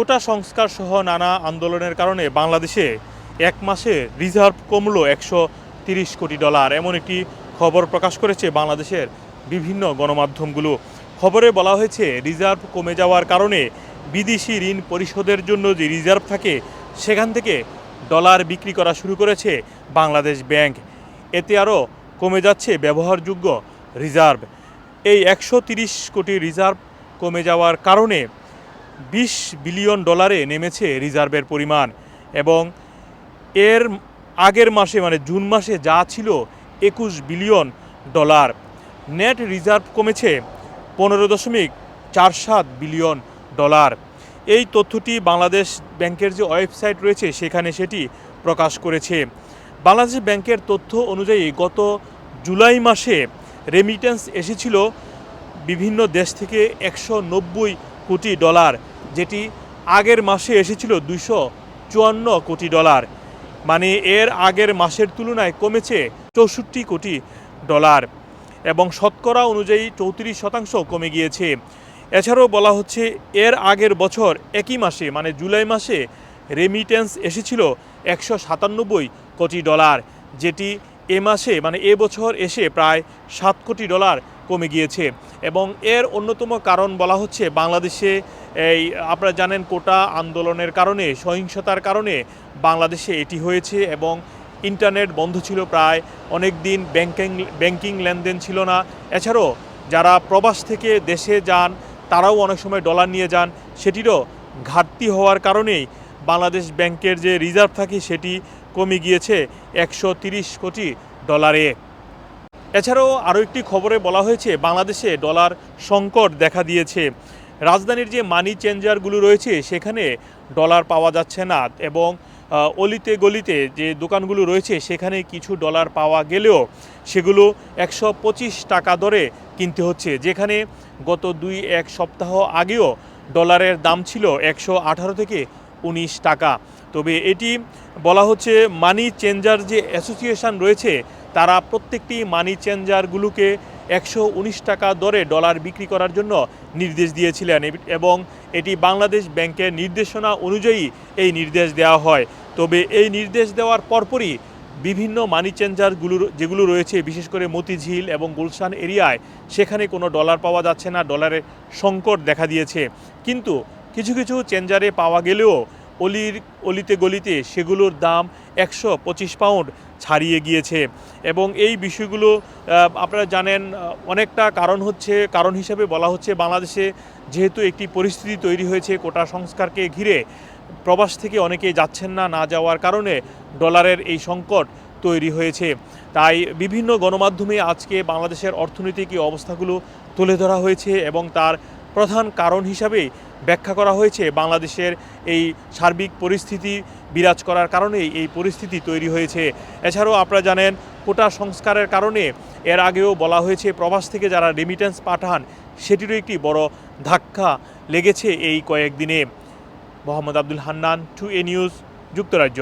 কোটা সংস্কার সহ নানা আন্দোলনের কারণে বাংলাদেশে এক মাসে রিজার্ভ কমলো একশো তিরিশ কোটি ডলার এমন একটি খবর প্রকাশ করেছে বাংলাদেশের বিভিন্ন গণমাধ্যমগুলো। খবরে বলা হয়েছে, রিজার্ভ কমে যাওয়ার কারণে বিদেশি ঋণ পরিশোধের জন্য যে রিজার্ভ থাকে, সেখান থেকে ডলার বিক্রি করা শুরু করেছে বাংলাদেশ ব্যাংক। এতে আরও কমে যাচ্ছে ব্যবহারযোগ্য রিজার্ভ। এই একশো কোটি রিজার্ভ কমে যাওয়ার কারণে বিশ বিলিয়ন ডলারে নেমেছে রিজার্ভের পরিমাণ এবং এর আগের মাসে মানে জুন মাসে যা ছিল একুশ বিলিয়ন ডলার। নেট রিজার্ভ কমেছে পনেরো দশমিক চার সাত বিলিয়ন ডলার। এই তথ্যটি বাংলাদেশ ব্যাংকের যে ওয়েবসাইট রয়েছে, সেখানে সেটি প্রকাশ করেছে। বাংলাদেশ ব্যাংকের তথ্য অনুযায়ী গত জুলাই মাসে রেমিটেন্স এসেছিল বিভিন্ন দেশ থেকে একশো নব্বই কোটি ডলার, যেটি আগের মাসে এসেছিল দুইশো চুয়ান্ন কোটি ডলার। মানে এর আগের মাসের তুলনায় কমেছে চৌষট্টি কোটি ডলার এবং শতকরা অনুযায়ী চৌত্রিশ শতাংশ কমে গিয়েছে। এছাড়াও বলা হচ্ছে, এর আগের বছর একই মাসে মানে জুলাই মাসে রেমিটেন্স এসেছিল একশো সাতানব্বই কোটি ডলার, যেটি এ মাসে মানে এ বছর এসে প্রায় সাত কোটি ডলার কমে গিয়েছে। এবং এর অন্যতম কারণ বলা হচ্ছে, বাংলাদেশে এই, আপনারা জানেন কোটা আন্দোলনের কারণে, সহিংসতার কারণে বাংলাদেশে এটি হয়েছে এবং ইন্টারনেট বন্ধ ছিল প্রায় অনেক দিন ব্যাংকিং ব্যাংকিং লেনদেন ছিল না। এছাড়াও যারা প্রবাস থেকে দেশে যান, তারাও অনেক সময় ডলার নিয়ে যান। সেটিরও ঘাটতি হওয়ার কারণেই বাংলাদেশ ব্যাংকের যে রিজার্ভ থাকে, সেটি কমে গিয়েছে একশো কোটি ডলারে। এছাড়াও আরও একটি খবরে বলা হয়েছে, বাংলাদেশে ডলার সংকট দেখা দিয়েছে। রাজধানীর যে মানি চেঞ্জারগুলো রয়েছে, সেখানে ডলার পাওয়া যাচ্ছে না এবং অলিতে গলিতে যে দোকানগুলো রয়েছে, সেখানে কিছু ডলার পাওয়া গেলেও সেগুলো একশো পঁচিশ টাকা দরে কিনতে হচ্ছে। যেখানে গত দুই এক সপ্তাহ আগেও ডলারের দাম ছিল একশো আঠারো থেকে উনিশ টাকা। তবে এটি বলা হচ্ছে মানি চেঞ্জার যে অ্যাসোসিয়েশন রয়েছে, তারা প্রত্যেকটি মানি চেঞ্জারগুলোকে একশো উনিশ টাকা দরে ডলার বিক্রি করার জন্য নির্দেশ দিয়েছিলেন এবং এটি বাংলাদেশ ব্যাংকের নির্দেশনা অনুযায়ী এই নির্দেশ দেওয়া হয়। তবে এই নির্দেশ দেওয়ার পরপরই বিভিন্ন মানি চেঞ্জারগুলো যেগুলো রয়েছে, বিশেষ করে মতিঝিল এবং গুলশান এরিয়ায়, সেখানে কোনো ডলার পাওয়া যাচ্ছে না, ডলারের সংকট দেখা দিয়েছে। কিন্তু কিছু কিছু চেঞ্জারে পাওয়া গেলেও অলির অলিতে গলিতে সেগুলোর দাম একশো পঁচিশ পাউন্ড ছাড়িয়ে গিয়েছে। এবং এই বিষয়গুলো আপনারা জানেন অনেকটা কারণ হচ্ছে, কারণ হিসেবে বলা হচ্ছে বাংলাদেশে যেহেতু একটি পরিস্থিতি তৈরি হয়েছে কোটা সংস্কারকে ঘিরে, প্রবাস থেকে অনেকে যাচ্ছেন না না যাওয়ার কারণে ডলারের এই সংকট তৈরি হয়েছে। তাই বিভিন্ন গণমাধ্যমে আজকে বাংলাদেশের অর্থনৈতিক অবস্থাগুলো তুলে ধরা হয়েছে এবং তার প্রধান কারণ হিসাবেই ব্যাখ্যা করা হয়েছে, বাংলাদেশের এই সার্বিক পরিস্থিতি বিরাজ করার কারণেই এই পরিস্থিতি তৈরি হয়েছে। এছাড়াও আপনারা জানেন, কোটা সংস্কারের কারণে এর আগেও বলা হয়েছে, প্রবাস থেকে যারা রেমিটেন্স পাঠান, সেটিরও একটি বড় ধাক্কা লেগেছে এই কয়েকদিনে। Mohammad Abdul Hannan to A news যুক্তরাজ্য।